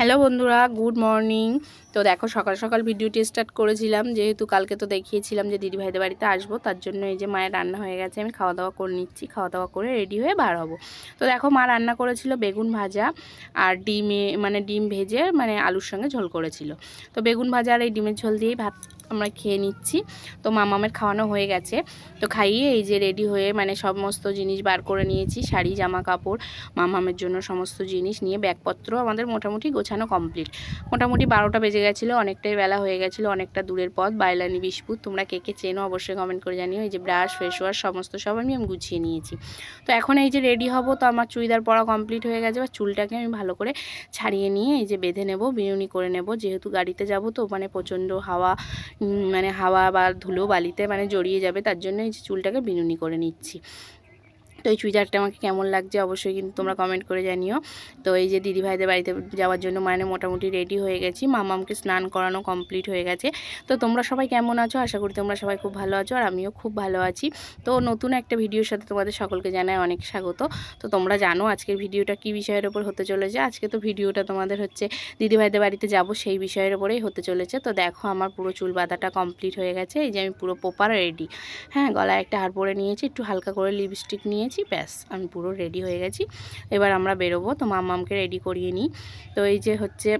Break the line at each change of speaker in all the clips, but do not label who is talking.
Hello বন্ধুরা, good morning. তো দেখো, সকাল সকাল ভিডিওটি স্টার্ট করেছিলাম। যেহেতু কালকে তো দেখিয়েছিলাম যে দিদিভাইদের বাড়িতে আসব, তার জন্য এই যে মায়ের রান্না হয়ে গেছে, আমি খাওয়া দাওয়া করে নিচ্ছি, খাওয়া দাওয়া করে রেডি হয়ে বার হব। তো দেখো, মা রান্না করেছিল বেগুন ভাজা আর ডিমে মানে ডিম ভেজে মানে আলুর সঙ্গে ঝোল করেছিল। তো বেগুন ভাজা আর এই ডিমের ঝোল দিয়েই ভাত আমরা খেয়ে নিচ্ছি। তো মামামের খাওয়ানো হয়ে গেছে। তো খাইয়ে এই যে রেডি হয়ে মানে সমস্ত জিনিস বার করে নিয়েছি, শাড়ি জামা কাপড় মামামের জন্য সমস্ত জিনিস নিয়ে ব্যাগপত্র আমাদের মোটামুটি গোছানো কমপ্লিট মোটামুটি বারোটা বেজে গেছিল, অনেকটাই বেলা হয়ে গেছিল, অনেকটা দূরের পথ, বাইলানি বিস্পুর তোমরা কে কে চেনো অবশ্যই কমেন্ট করে জানিও। এই যে ব্রাশ ফেস ওয়াশ সমস্ত সব আমি আমি গুছিয়ে নিয়েছি। তো এখন এই যে রেডি হব, তো আমার চুড়িদার পরা কমপ্লিট হয়ে গেছে। বা চুলটাকে আমি ভালো করে ছাড়িয়ে নিয়ে এই যে বেঁধে নেব, বিনুনি করে নেব। যেহেতু গাড়িতে যাব তো মানে প্রচণ্ড হাওয়া মানে হাওয়া বা ধুলো বালিতে মানে জড়িয়ে যাবে, তার জন্য এই চুলটাকে বিনুনি করে নিচ্ছি। তো এই চুড়িদারটা আমাকে কেমন লাগছে অবশ্যই কিন্তু তোমরা কমেন্ট করে জানিও। তো এই যে দিদিভাইদের বাড়িতে যাওয়ার জন্য মানে মোটামুটি রেডি হয়ে গেছি। মামামকে স্নান করানো কমপ্লিট হয়ে গেছে। তো তোমরা সবাই কেমন আছো? আশা করি তোমরা সবাই খুব ভালো আছো আর আমিও খুব ভালো আছি। তো নতুন একটা ভিডিওর সাথে তোমাদের সকলকে জানাই অনেক স্বাগত। তো তোমরা জানো আজকের ভিডিওটা কি বিষয়ের ওপর হতে চলেছে? আজকে তো ভিডিওটা তোমাদের হচ্ছে দিদিভাইদের বাড়িতে যাব সেই বিষয়ের ওপরেই হতে চলেছে। তো দেখো আমার পুরো চুল বাঁধাটা কমপ্লিট হয়ে গেছে। এই যে আমি পুরো পোপার রেডি হ্যাঁ গলায় একটা হার পরে নিয়েছি। একটু হালকা করে লিপস্টিক নিয়ে নিয়েছি ব্যাস, আমি পুরো রেডি হয়ে গেছি। এবার আমরা বেরোবো, তো মামামকে রেডি করিয়ে নিই। তো এই যে হচ্ছে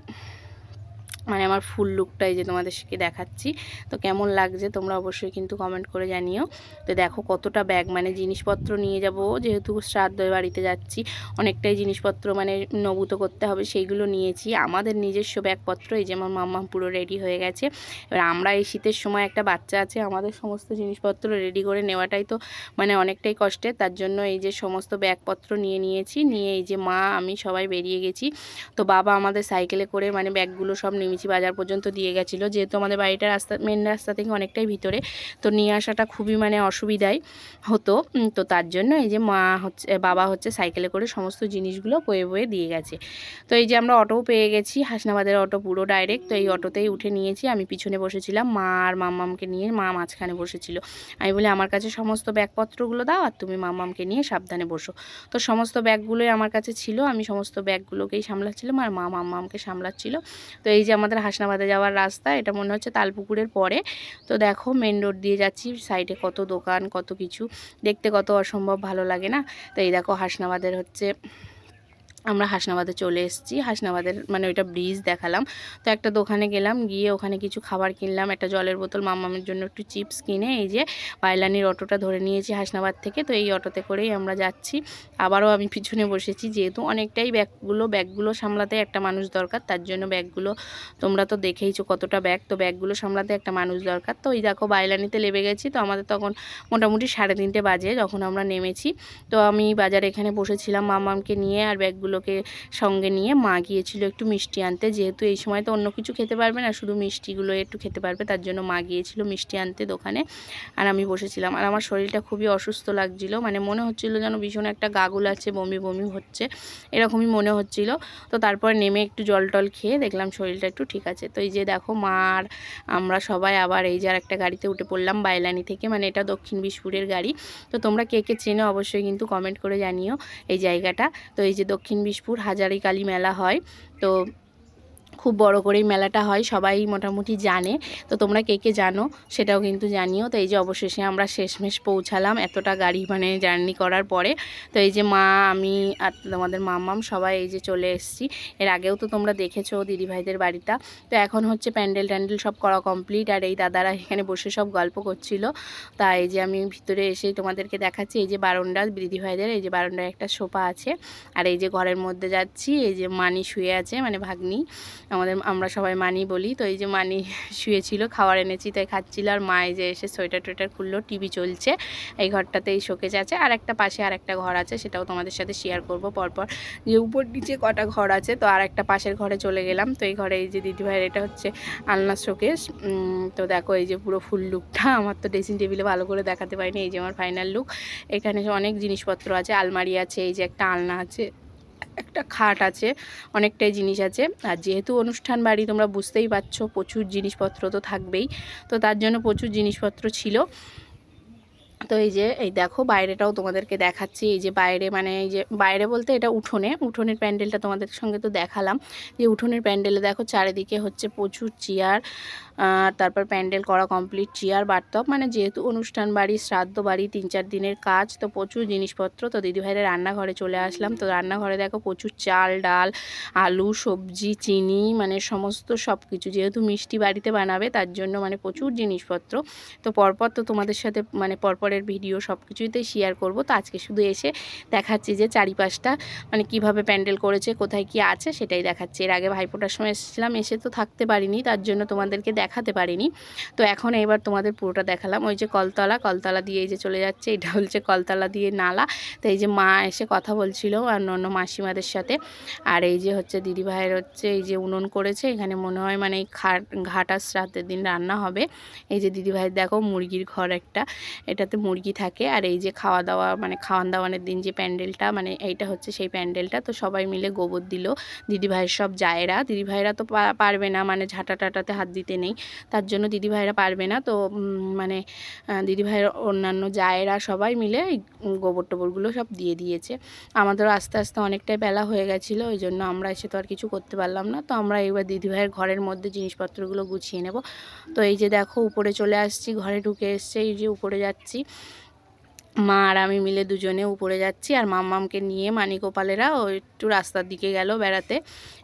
মানে আমার ফুল লুকটা এই যে তোমাদেরকে দেখাচ্ছি। তো কেমন লাগছে তোমরা অবশ্যই কিন্তু কমেন্ট করে জানিও। তো দেখো কতটা ব্যাগ মানে জিনিসপত্র নিয়ে যাব, যেহেতু শ্রাদ্ধ বাড়িতে যাচ্ছি, অনেকটাই জিনিসপত্র মানে নবুত করতে হবে, সেইগুলো নিয়েছি। আমাদের নিজস্ব ব্যাগপত্র, এই যে আমার মাম্মা পুরো রেডি হয়ে গেছে। এবার আমরা এই শীতের সময় একটা বাচ্চা আছে, আমাদের সমস্ত জিনিসপত্র রেডি করে নেওয়াটাই তো মানে অনেকটাই কষ্টের। তার জন্য এই যে সমস্ত ব্যাগপত্র নিয়ে নিয়েছি, নিয়ে এই যে মা, আমি সবাই বেরিয়ে গেছি। তো বাবা আমাদের সাইকেলে করে মানে ব্যাগগুলো সব নেমেছি বাজার পর্যন্ত দিয়ে গেছিল। যেহেতু আমাদের বাড়িটা রাস্তা মেন রাস্তা থেকে অনেকটাই ভিতরে, তো নিয়ে আসাটা খুবই মানে অসুবিধাই হতো। তো তার জন্য এই যে মা হচ্ছে, বাবা হচ্ছে সাইকেলে করে সমস্ত জিনিসগুলো বয়ে বয়ে দিয়ে গেছে। তো এই যে আমরা অটোও পেয়ে গেছি, হাসনাবাদের অটো পুরো ডাইরেক্ট তো এই অটোতেই উঠে নিয়েছি। আমি পিছনে বসেছিলাম, মা আর মাম্মামকে নিয়ে, মা মাঝখানে বসেছিল। আমি বলি, আমার কাছে সমস্ত ব্যাগপত্রগুলো দাও আর তুমি মাম্মামকে নিয়ে সাবধানে বসো। তো সমস্ত ব্যাগগুলোই আমার কাছে ছিল। আমি সমস্ত ব্যাগগুলোকেই সামলাচ্ছিলাম আর মা মাম্মামকে সামলাচ্ছিল। তো এই যে আমাদের হাসনাবাদে যাওয়ার রাস্তা, এটা মনে হচ্ছে তালপুকুরের পরে। তো দেখো মেন রোড দিয়ে যাচ্ছি সাইডে কত দোকান, কত কিছু। দেখতে কত অসম্ভব ভালো লাগে না? তো এই দেখো হাসনাবাদের হচ্ছে আমরা হাসনাবাদে চলে এসেছি। হাসনাবাদের মানে ওইটা ব্রিজ দেখালাম। তো একটা দোকানে গেলাম, গিয়ে ওখানে কিছু খাবার কিনলাম, একটা জলের বোতল মামামের জন্য একটু চিপস কিনে, এই যে পাইলানির অটোটা ধরে নিয়েছি হাসনাবাদ থেকে। তো এই অটোতে করেই আমরা যাচ্ছি। আবারও আমি পিছনে বসেছি, যেহেতু অনেকটাই ব্যাগগুলো ব্যাগগুলো সামলাতে একটা মানুষ দরকার, তার জন্য ব্যাগগুলো তোমরা তো দেখেইছো কতটা ব্যাগ। তো ব্যাগগুলো সামলাতে একটা মানুষ দরকার। তো ওই দেখো বাইলানিতে লেবে গেছি, তো আমাদের তখন মোটামুটি সাড়ে তিনটে বাজে যখন আমরা নেমেছি। তো আমি বাজারে এখানে বসেছিলাম মামামকে নিয়ে আর ব্যাগগুলো গুলোকে সঙ্গে নিয়ে মা গিয়েছিল একটু মিষ্টি আনতে। যেহেতু এই সময় তো অন্য কিছু খেতে পারবে না, শুধু মিষ্টিগুলো একটু খেতে পারবে, তার জন্য মা গিয়েছিল মিষ্টি আনতে দোকানে আর আমি বসেছিলাম। আর আমার শরীরটা খুবই অসুস্থ লাগছিল মানে মনে হচ্ছিল যেন ভীষণ একটা গাগুল আছে, বমি বমি হচ্ছে, এরকমই মনে হচ্ছিল। তো তারপর নেমে একটু জল টল খেয়ে দেখলাম শরীরটা একটু ঠিক আছে। তো এই যে দেখো মা আর আমরা সবাই আবার এই যে আর একটা গাড়িতে উঠে পড়লাম বাইলানি থেকে মানে এটা দক্ষিণ বিশপুরের গাড়ি। তো তোমরা কে কে চেনো অবশ্যই কিন্তু কমেন্ট করে জানিও এই জায়গাটা। তো এই যে দক্ষিণ বিষপুর হাজারি কালী মেলা হয়। তো খুব বড় করেই মেলাটা হয়, সবাই মোটামুটি জানে। তো তোমরা কে কে জানো সেটাও কিন্তু জানিও। তো এই যে অবশেষে আমরা শেষমেশ পৌঁছালাম এতটা গাড়ি মানে জার্নি করার পরে। তো এই যে মা, আমি আর তোমাদের মামাম সবাই এই যে চলে এসেছি। এর আগেও তো তোমরা দেখেছ দিদিভাইদের বাড়িটা। তো এখন হচ্ছে প্যান্ডেল ট্যান্ডেল সব করা কমপ্লিট আর এই দাদারা এখানে বসে সব গল্প করছিল। তা এই যে আমি ভিতরে এসেই তোমাদেরকে দেখাচ্ছি, এই যে বারন্ডা দিদিভাইদের, এই যে বারন্ডায় একটা সোফা আছে। আর এই যে ঘরের মধ্যে যাচ্ছি, এই যে মানি শুয়ে আছে মানে ভাগ্নি। আমাদের, আমরা সবাই মানি বলি। তো এই যে মানি শুয়েছিল, খাবার এনেছি, তাই খাচ্ছিল। আর মা এই যে এসে সোয়েটার টোয়েটার খুললো, টিভি চলছে। এই ঘরটাতে এই শোকেজ আছে। আর একটা পাশে আর একটা ঘর আছে, সেটাও তোমাদের সাথে শেয়ার করব পরপর। যে উপর নিচে কটা ঘর আছে, তো আর একটা পাশের ঘরে চলে গেলাম। তো এই ঘরে এই যে দিদিভাইয়ের, এটা হচ্ছে আলনা শোকেস তো দেখো এই যে পুরো ফুল লুকটা। আমার তো ড্রেসিং টেবিলে ভালো করে দেখাতে পারিনি। এই যে আমার ফাইনাল লুক এখানে অনেক জিনিসপত্র আছে, আলমারি আছে, এই যে একটা আলনা আছে। একটা খাট আছে, অনেকটাই জিনিস আছে। আর যেহেতু অনুষ্ঠান বাড়ি, তোমরা বুঝতেই পারছ, প্রচুর জিনিসপত্র তো থাকবেই। তো তার জন্য প্রচুর জিনিসপত্র ছিল। তো এই যে, এই দেখো বাইরেটাও তোমাদেরকে দেখাচ্ছি। এই যে বাইরে মানে এই যে, বাইরে বলতে এটা উঠোনে। উঠোনের প্যান্ডেলটা তোমাদের সঙ্গে তো দেখালাম। যে উঠোনের প্যান্ডেলে দেখো চারিদিকে হচ্ছে প্রচুর চেয়ার আর তারপর প্যান্ডেল করা কমপ্লিট, চেয়ার বাড়তব মানে যেহেতু অনুষ্ঠান বাড়ি, শ্রাদ্ধ বাড়ি, তিন চার দিনের কাজ, তো প্রচুর জিনিসপত্র, তো দিদিভাইয়ের রান্নাঘরে চলে আসলাম। তো রান্নাঘরে দেখো প্রচুর চাল, ডাল, আলু, সবজি, চিনি মানে সমস্ত সব কিছু যেহেতু মিষ্টি বাড়িতে বানাবে, তার জন্য মানে প্রচুর জিনিসপত্র। তো পরপর তো তোমাদের সাথে মানে পরপরের ভিডিও সব কিছুতেই শেয়ার করব। তো আজকে শুধু এসে দেখাচ্ছি যে চারিপাশটা মানে কীভাবে প্যান্ডেল করেছে, কোথায় কি আছে, সেটাই দেখাচ্ছি। এর আগে ভাইফোঁটার সময় এসেছিলাম, এসে তো থাকতে পারিনি, তার জন্য তোমাদেরকে দেখাতে পারিনি। তো এখন এবার তোমাদের পুরোটা দেখালাম। ওই যে কলতলা কলতলা দিয়ে এই যে চলে যাচ্ছে, এটা হচ্ছে কলতলা দিয়ে নালা। তো এই যে মা এসে কথা বলছিল আর অন্য মাসিমাদের সাথে। আর এই যে হচ্ছে দিদিভাইয়ের হচ্ছে এই যে উনুন করেছে, এখানে মনে হয় মানে খাট, ঘাটা শ্রাদ্ধের দিন রান্না হবে। এই যে দিদিভাইয়ের দেখো মুরগির ঘর একটা, এটাতে মুরগি থাকে। আর এই যে খাওয়া দাওয়া মানে খাওয়ান দাওয়ানের দিন যে প্যান্ডেলটা মানে এইটা হচ্ছে সেই প্যান্ডেলটা। তো সবাই মিলে গোবর দিল। দিদিভাইয়ের সব জায়েরা। দিদিভাইরা তো পারবে না মানে ঝাঁটা টাটাতে হাত দিতে নেই। তার জন্য দিদিভাইরা পারবে না। তো মানে দিদিভাইয়ের অন্যান্য জায়েরা সবাই মিলে গোবর টোবরগুলো সব দিয়ে দিয়েছে। আমাদেরও আস্তে আস্তে অনেকটাই বেলা হয়ে গেছিল, ওই জন্য আমরা এসে তো আর কিছু করতে পারলাম না। তো আমরা এবার দিদিভাইয়ের ঘরের মধ্যে জিনিসপত্রগুলো গুছিয়ে নেব। তো এই যে দেখো, উপরে চলে আসছি, ঘরে ঢুকে এসছে, এই যে উপরে যাচ্ছি। মা আর আমি মিলে দুজনে উপরে যাচ্ছি আর মাম্মামকে নিয়ে মানিকোপালেরা ও একটু রাস্তার দিকে গেল বেড়াতে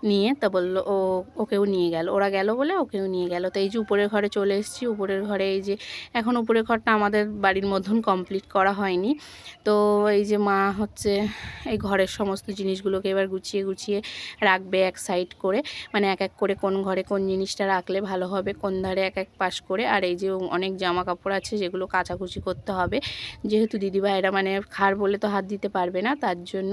নিয়ে, তা বলল, ও, ওকেও নিয়ে গেল। ওরা গেল বলে ওকেও নিয়ে গেল। তো এই যে উপরের ঘরে চলে এসেছি, উপরের ঘরে এই যে এখন উপরের ঘরটা আমাদের বাড়ির মধ্যন কমপ্লিট করা হয়নি। তো এই যে মা হচ্ছে এই ঘরের সমস্ত জিনিসগুলোকে এবার গুছিয়ে গুছিয়ে রাখবে এক সাইড করে। মানে এক এক করে কোন ঘরে কোন জিনিসটা রাখলে ভালো হবে, কোন ধারে এক এক পাশ করে। আর এই যে অনেক জামা কাপড় আছে, যেগুলো কাচাকুচি করতে হবে। যেহেতু দিদিভাইরা মানে খার বলে তো হাত দিতে পারবে না, তার জন্য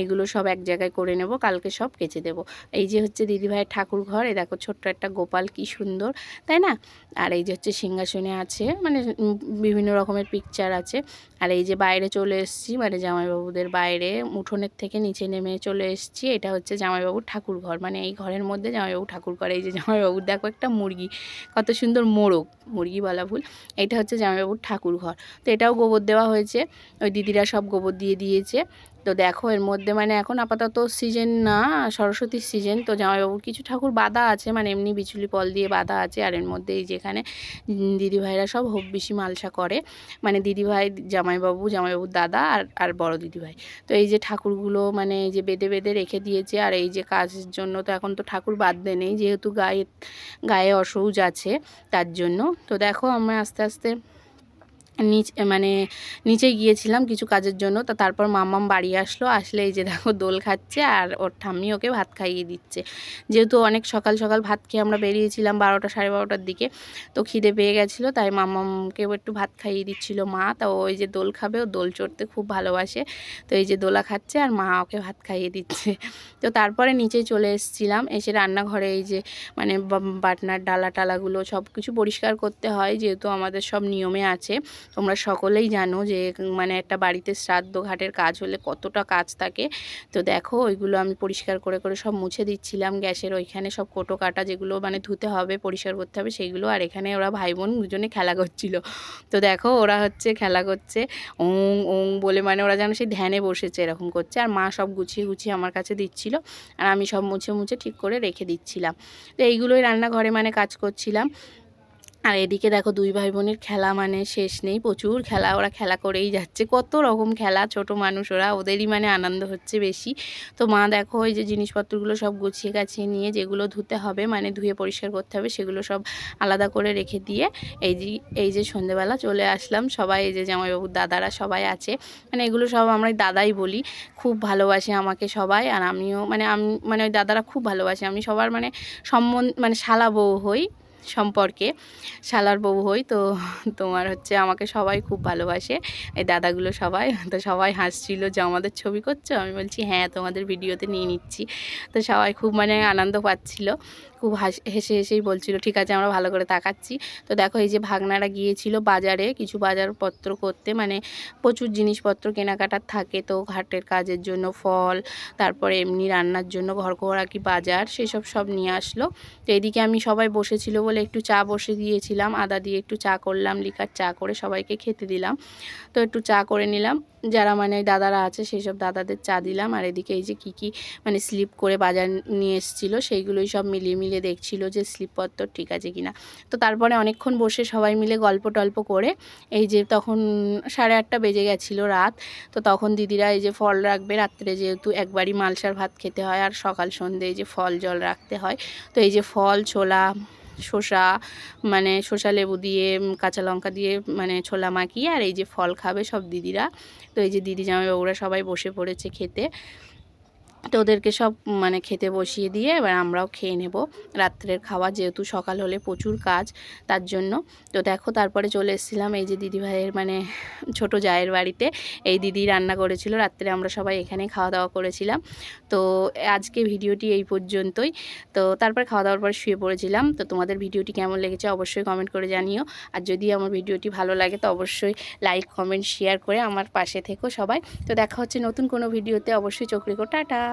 এগুলো সব এক জায়গায় করে নেব, কালকে সব কেচে দেব। এই যে হচ্ছে দিদিভাইয়ের ঠাকুর ঘর এই দেখো ছোট্ট একটা গোপাল কি সুন্দর, তাই না? আর এই যে হচ্ছে সিংহাসনে আছে মানে বিভিন্ন রকমের পিকচার আছে। আর এই যে বাইরে চলে এসেছি মানে জামাইবাবুদের বাইরে, উঠোনের থেকে নিচে নেমে চলে এসেছি, এটা হচ্ছে জামাইবাবুর ঠাকুর ঘর। মানে এই ঘরের মধ্যে জামাইবাবু ঠাকুর করে এই যে জামাইবাবুর, দেখো একটা মুরগি, কত সুন্দর মোরগ মুরগি বলা ভুল এটা হচ্ছে জামাইবাবুর ঠাকুর ঘর। তো এটাও গোবর দেওয়া হয়েছে, ওই দিদিরা সব গোবর দিয়ে দিয়েছে। তো দেখো এর মধ্যে মানে এখন আপাতত সিজন না, সরস্বতীর সিজন তো জামাইবাবুর কিছু ঠাকুর বাঁধা আছে মানে এমনি বিচুলি পল দিয়ে বাঁধা আছে। আর এর মধ্যে এই যেখানে দিদিভাইরা সব হোক বেশি মালসা করে মানে দিদিভাই, জামাইবাবু, জামাইবাবুর দাদা আর আর বড় দিদিভাই। তো এই যে ঠাকুরগুলো মানে এই যে বেঁধে বেঁধে রেখে দিয়েছে, আর এই যে কাজের জন্য তো এখন তো ঠাকুর বাঁধতে নেই, যেহেতু গায়ে গায়ে অসৌজ আছে তার জন্য। তো দেখো আমরা আস্তে আস্তে নিচ মানে নিচে গিয়েছিলাম কিছু কাজের জন্য, তা তারপর মাম্মাম বাড়ি আসলো, আসলে এই যে দেখো দোল খাচ্ছে আর ওর ঠাম্মি ওকে ভাত খাইয়ে দিচ্ছে। যেহেতু অনেক সকাল সকাল ভাত খেয়ে আমরা বেরিয়েছিলাম বারোটা সাড়ে বারোটার দিকে, তো খিদে পেয়ে গেছিল, তাই মাম্মামকেও একটু ভাত খাইয়ে দিচ্ছিল মা, তা ওই যে দোল খাবে, ও দোল চড়তে খুব ভালোবাসে, তো এই যে দোলা খাচ্ছে আর মা ওকে ভাত খাইয়ে দিচ্ছে। তো তারপরে নিচে চলে এসেছিলাম, এসে রান্নাঘরে এই যে মানে বাটনার ডালা টালাগুলো সব কিছু পরিষ্কার করতে হয়, যেহেতু আমাদের সব নিয়মে আছে। তোমরা সকলেই জানো যে মানে একটা বাড়িতে শ্রাদ্ধ ঘাটের কাজ হলে কতটা কাজ থাকে। তো দেখো, ওইগুলো আমি পরিষ্কার করে করে সব মুছে দিচ্ছিলাম গ্যাসের ওইখানে সব কোটো কাটা যেগুলো মানে ধুতে হবে, পরিষ্কার করতে হবে সেইগুলো আর এখানে ওরা ভাই বোন দুজনে খেলা করছিল। তো দেখো, ওরা হচ্ছে খেলা করছে। ওং ওং বলে মানে ওরা যেন সেই ধ্যানে বসেছে, এরকম করছে। আর মা সব গুছিয়ে গুছিয়ে আমার কাছে দিচ্ছিল। আর আমি সব মুছে মুছে ঠিক করে রেখে দিচ্ছিলাম। তো এইগুলোই রান্নাঘরে মানে কাজ করছিলাম। আর এদিকে দেখো দুই ভাই বোনের খেলা মানে শেষ নেই, প্রচুর খেলা, ওরা খেলা করেই যাচ্ছে। কত রকম খেলা, ছোট মানুষ ওরা, ওদেরই মানে আনন্দ হচ্ছে বেশি। তো মা দেখো এই যে জিনিসপত্রগুলো সব গুছিয়ে গাছিয়ে নিয়ে যেগুলো ধুতে হবে মানে ধুয়ে পরিষ্কার করতে হবে, সেগুলো সব আলাদা করে রেখে দিয়ে এই যে এই যে সন্ধেবেলা চলে আসলাম। সবাই এই যে জামাইবাবুর দাদারা সবাই আছে। মানে এগুলো সব আমরা দাদাই বলি, খুব ভালোবাসে আমাকে সবাই। আর আমিও মানে আমি মানে ওই দাদারা খুব ভালোবাসে। আমি সবার মানে সম্বন্ধ মানে শালা বউ হই। সম্পর্কে। শালার বউ হই, তো তোমার হচ্ছে আমাকে সবাই খুব ভালোবাসে। এই দাদাগুলো সবাই, তো সবাই হাসছিল যে, আমাদের ছবি করছ? আমি বলছি হ্যাঁ তোমাদের ভিডিওতে নিয়ে নিচ্ছি। তো সবাই খুব মানে আনন্দ পাচ্ছিল। খুব হেসে হেসেই বলছিল, ঠিক আছে, আমরা ভালো করে তাকাচ্ছি। তো দেখো, এই যে ভাগনারা গিয়েছিল বাজারে কিছু বাজারপত্র করতে মানে প্রচুর জিনিসপত্র কেনাকাটার থাকে তো ঘাটের কাজের জন্য ফল, তারপরে এমনি রান্নার জন্য ঘর ঘোরাকি বাজার, সেসব সব নিয়ে আসলো। তো এদিকে আমি সবাই বসেছিল বলে একটু চা বসে দিয়েছিলাম, আদা দিয়ে একটু চা করলাম, লিকার চা করে সবাইকে খেতে দিলাম। তো একটু চা করে নিলাম। যারা মানে দাদারা আছে সেই সব দাদাদের চা দিলাম। আর এদিকে এই যে কী কী মানে স্লিপ করে বাজার নিয়ে এসেছিল, সেইগুলোই সব মিলিয়ে মিলিয়ে দেখছিল যে স্লিপপত্র ঠিক আছে কিনা। তো তারপরে অনেকক্ষণ বসে সবাই মিলে গল্প টল্প করে, এই যে তখন সাড়ে আটটা বেজে গেছিল রাত, তো তখন দিদিরা এই যে ফল রাখবে রাত্রে যেহেতু একবারই মালসার ভাত খেতে হয়, আর সকাল সন্ধে এই যে ফল জল রাখতে হয়। তো এই যে ফল, ছোলা শসা মানে শসা লেবু দিয়ে কাঁচা লঙ্কা দিয়ে মানে ছোলা মাখিয়ে আর এই যে ফল খাবে সব দিদিরা। তো এই যে দিদি জামাইবাবুরা সবাই বসে পড়েছে খেতে। তো ওদেরকে সব মানে খেতে বসিয়ে দিয়ে এবার আমরাও খেয়ে নেব। রাত্রের খাওয়া যেহেতু সকাল হলে প্রচুর কাজ, তার জন্য। তো দেখো তারপরে চলে এসেছিলাম এই যে দিদিভাইয়ের মানে ছোট জায়ের বাড়িতে। এই দিদি রান্না করেছিল, রাত্রে আমরা সবাই এখানে খাওয়া দাওয়া করেছিলাম। তো আজকে ভিডিওটি এই পর্যন্তই। তো তারপর খাওয়া দাওয়ার পর শুয়ে পড়েছিলাম। তো তোমাদের ভিডিওটি কেমন লেগেছে অবশ্যই কমেন্ট করে জানিও। আর যদি আমার ভিডিওটি ভালো লাগে তো অবশ্যই লাইক, কমেন্ট, শেয়ার করে আমার পাশে থেকো সবাই। তো দেখা হচ্ছে নতুন কোনো ভিডিওতে। অবশ্যই চোখ রেখো, টাটা।